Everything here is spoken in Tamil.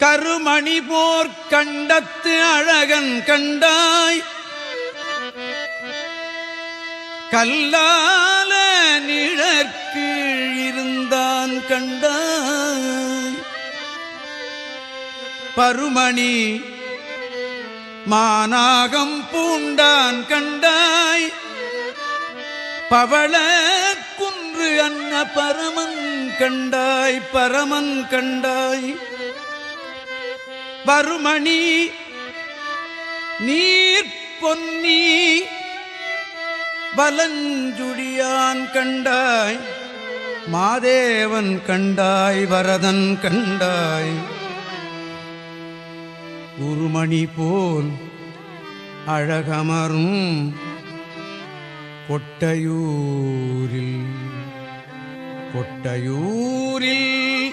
கருமணி போர் கண்டத்து அழகன் கண்டாய். கல்லால நிழற்கு இருந்தான் கண்டாய். பருமணி மானாகம் பூண்டான் கண்டாய். பவள குன்று அன்ன பரமன் கண்டாய் பரமன் கண்டாய். வருமணி நீர் பொன்னி வலஞ்சுடியான் கண்டாய் மாதேவன் கண்டாய் வரதன் கண்டாய். குருமணி போல் அழகமரும் கொட்டையூரில் கொட்டையூரில்